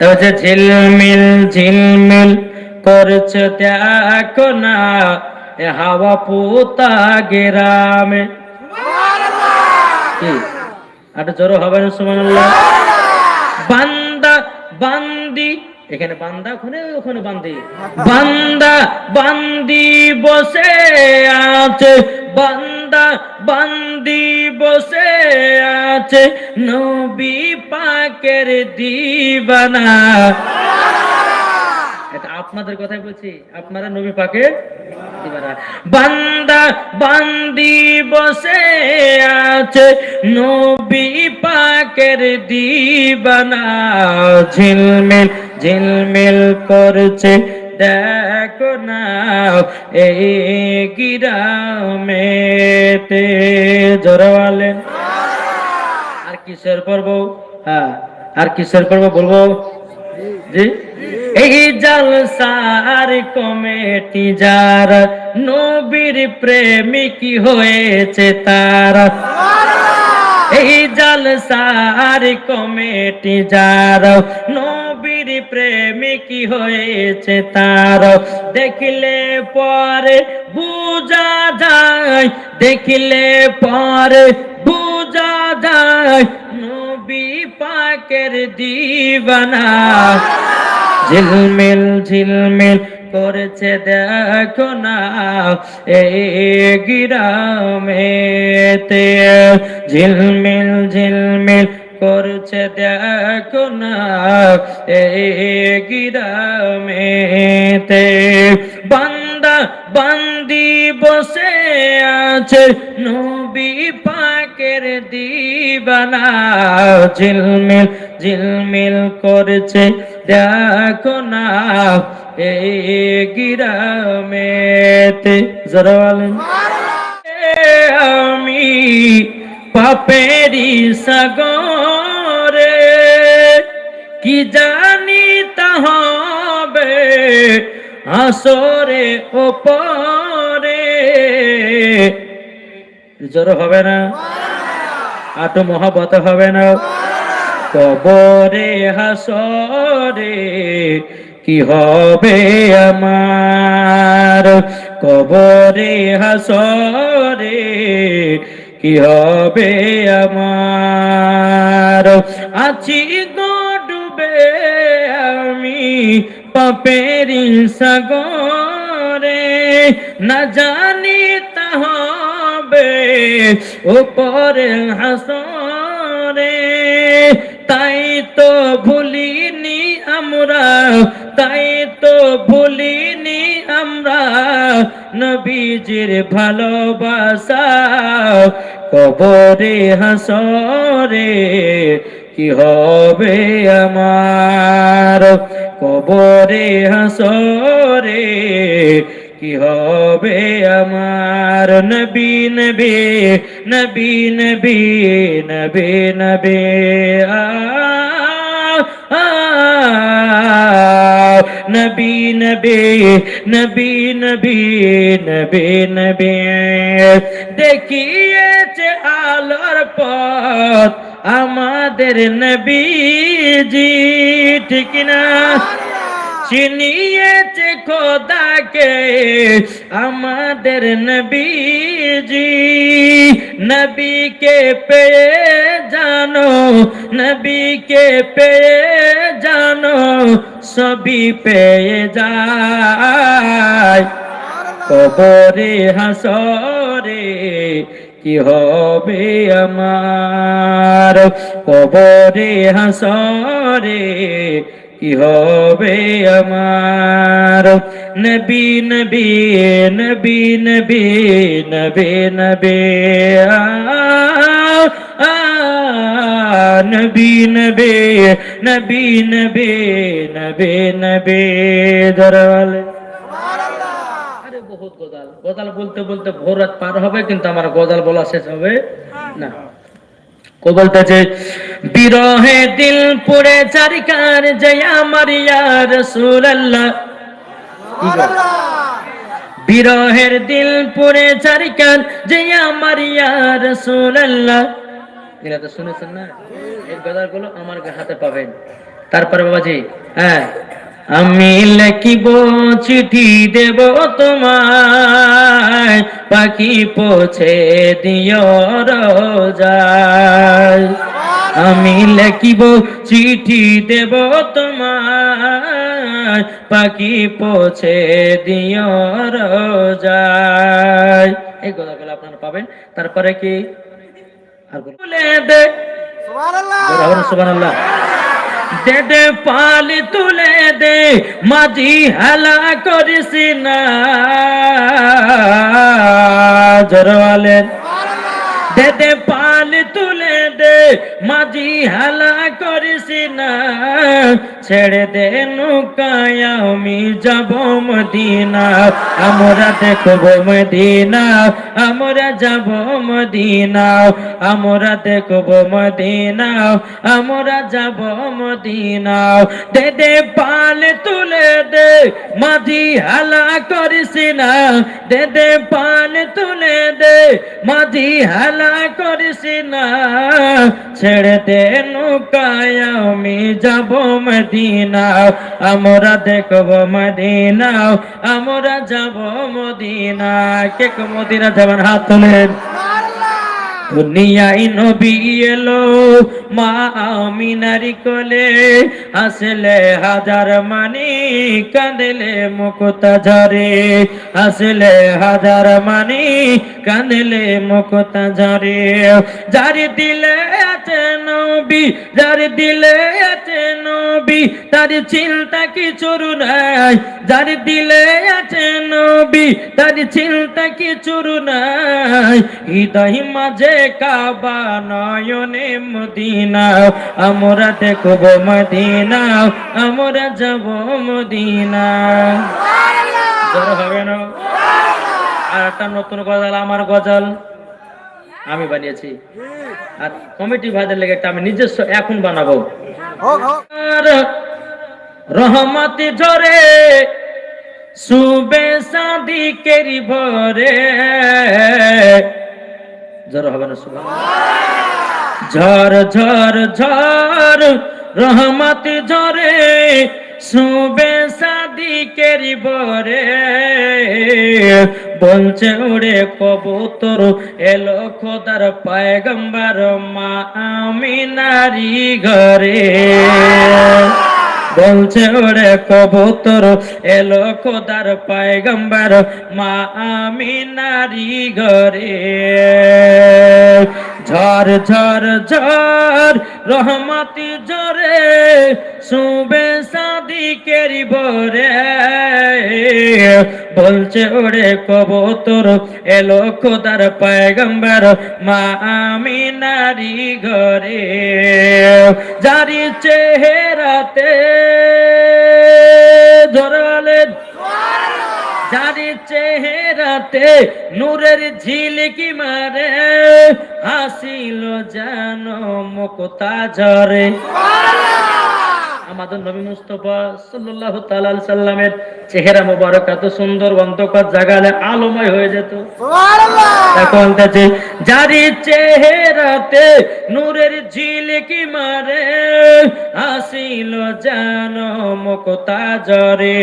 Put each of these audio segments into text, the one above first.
তবে ঝিলমিল ঝিলমিল করছে দেখো না হাওয়া পুতা গেরামে। কি? আরে জোর হবে না, সুবহানাল্লাহ? বান্দা, বান্দি, এখানে বান্দা, ওখানে ওখানে বান্দি। বান্দা, বান্দি বসে আছে, বান্দা বান্দি বসে আছে নবী পাকের দিবানা। এটা আপনাদের কথাই বলছি, আপনারা নবী পাকে বান্দা বান্দি বসে আছে নবী পাকের দিবানা। ঝিলমিল ঝিলমিল করছে দেখো না এই গিরামেতে। জোরওয়ালেন আর কিসের পর্ব? হ্যাঁ আর কিসের পর্ব বলব? জি। এই জালসার কমেটি যারা নবীর প্রেমিক হয়েছে তারা। এই জালসার কমেটি যারা নবীর প্রেমিক হয়েছে তার? দেখলে পরে বুঝা যায়, দেখলে পরে বুঝা যায়, নবী পাকের দিবানা। ঝিলমিল ঝিলমিল করেছে দেখো না, এই গিরামেতে। ঝিলমিল ঝিলমিল করছে দেখো না এই গিরামেতে বান্দা বান্দি বসে আছে নবী পাকের দিবানা। ঝিলমিল ঝিলমিল করছে দেখো না এই গিরামেতে জরা বলেন। আমি পাপেরি সাগরে, কি জানি তাহবে আসরে ওপরে জ্বর হবে না? আটো মহাবত হবে না? কবরে, হাসরে কি হবে আমার? কবরে, হাসরে কি হবে আমার? আছি গো ডুবে আমি পাপেরি সাগরে। না জানি তাহবে উপরে হাসরে। তাই তো ভুলিনি আমরা, তাই তো ভুলিনি আমরা নবীজির ভালোবাসা কবরে হাসরে কি হবে আমার? কবরে হাসরে কি হবে আমার? নবী নবী নবী নবী নবী নবী আ, নবী নবী নবী নবী নবী নবী। দেখিয়েছে আলোর পথ আমাদের নবীজি, ঠিক না? চিনিয়েছে খোদাকে আমাদের নবীজি। নবীকে পেয়ে জানো, নবীকে পেয়ে জানো সবই পেয়ে যায়। কবরে হাসরে কি হবে আমার? কবরে হাসরে কি হবে আমার? নবী নবী নবী নবী নবী নবী আ, নবী নবী নবী নবী নবী নবী দরওয়ালে। আরে বহুত গজাল। গজাল বলতে বলতে ভোর রাত পার হবে কিন্তু আমার গজাল বলা শেষ হবে না। কো বলতেছে বিরহে দিল পুরে চারিকার জয় আমার ইয়া রাসূলুল্লাহ বিরহের দিল পুরে চারিকার জয় আমার ইয়া রাসূলুল্লাহ। এরা তো শুনেছেন না? এই আমার হাতে পাবেন। তারপরে বাবাজি হ্যাঁ আমি লিখিব, চিঠি দেব তোমায়, পাখি পৌঁছে দিও রোজায়। আমি লিখিব, চিঠি দেব তোমায়, পাখি পৌঁছে দিও রোজায়। এই কথাগুলো আপনারা পাবেন। তারপরে কি? আর দে সুবহানাল্লাহ। দে দে পালি তুলে দে মাঝি হালা করিস না। জরওয়ালেন দে দে পালি তুলে দে মাঝি হেলা করিস না। ছেড়ে দে নৌকায়, আমি যাব মদিনা। আমরা দেখব মদিনা, আমরা যাব মদিনা। আমরা দেখব মদিনা, আমরা যাব মদিনা। দে দে, পাল তুলে দে, মাঝি হালা করিস না। দে দে, পাল তুলে দে, মাঝি হালা করিস না। ছেড়ে দে নৌকায় আমি যাব মদিনা? আমরা দেখব মদিনা। আমরা যাব মদিনা। কে মদিনা যাবেন? হাত তোলেন। দুনিয়ায় নবী এলো, মা আমিনারি কোলে। আসলে হাজার মানি কাঁদলে মুকুতা ঝরে আসলে হাজার মানি কাঁদলে মুকুতা ঝরে যার দিলে আছে যার দিলে আছে নবী তার চিন্তা কি কিছুর নাই। যার দিলে আছে নবী তার চিন্তা কি কিছুর নাই। হৃদয় মাঝে কাবা নয়নে মদিনা আমরা দেখব মদিনা আমরা যাব মদিনা। হবে না? আর একটা নতুন গজল আমার গজল। আমি বানিয়েছি। আর কমিটি ভাইদের লেগে একটা আমি নিজস্ব এখন বানাবো। রহমত ঝরে সুবে সাদিকেরি ভরে। ঝড় হবে না সুবা ঝড় ঝড় ঝড় রহমত ঝরে সুবে সাদিকেরি বরে বলছে, ওরে কবুতর, এলো খোদার পায়গম্বর, মা আমি নারী ঘরে। বলছে, ওরে কবুতর, এলো খোদার পায়গম্বর, মা আমি নারী ঘরে। ঝড় ঝড় ঝড় রহমতি ঝরে সুবে সাদিকের বরে বলছে, ওরে কবুতর এলো খোদার পায়গম্বর, মা আমি নারী ঘরে। জারি চেহারাতে ধরালেন যারি চেহারাতে নূরের ঝিলিকি মারে, হাসিল জানো মুক্তা ঝরে। আমাদের নবী মুস্তফা সাল্লাল্লাহু তাআলা আলাইহি সাল্লামের চেহারা মোবারক এত সুন্দর অন্ধকার জাগালে আলোময় হয়ে যেত। এখন কাছে যারি চেহারাতে নূরের ঝিলিকি মারে আসিল জানো মুক্তা জরে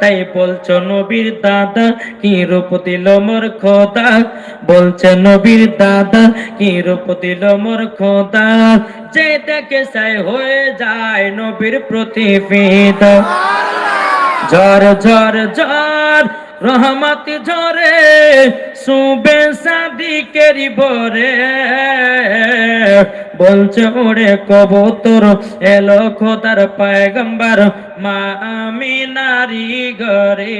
তাই বলছো নবীর দাদা কি রূপ দিল মোর খোদা? বলছে নবীর দাদা কি রূপ দিল মোর খোদা? যে দেখে সাই হয়ে যায় নবীর প্রতিফিদা ঝড় ঝড় ঝড় রহমত ঝরে সুবে সাদিকেরি বরে। বলছে, ওরে কবুতর, এলো খোদার পায়গম্বর, মা আমি নারী ঘরে।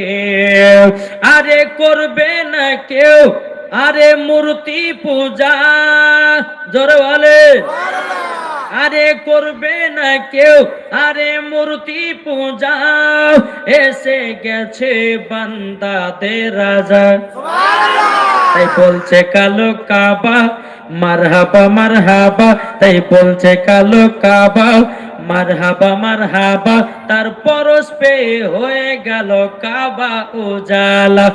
আরে করবে না কেউ আরে মূর্তি পূজা জোরে বলে আরে করবে না কেউ, আরে মূর্তি পূজা। এসে গেছে বান্দাতে রাজা। তাই বলছে কালো কাবা, মারহাবা মারহাবা। তাই বলছে কালো কাবা, মারহাবা মারহাবা। তার পরশ পে হয়ে গেল কাবা উজালা।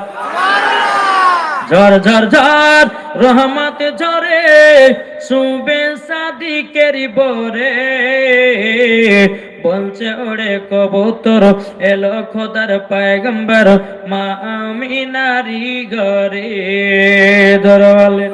ঝড় ঝর ঝর, রহমত ঝরে সুবে সাদিকের বরে। বলছে, ওরে কবুতর, এলো খোদার পায়গম্বর, মা আমি নারী ঘরে। ধরওয়ালেন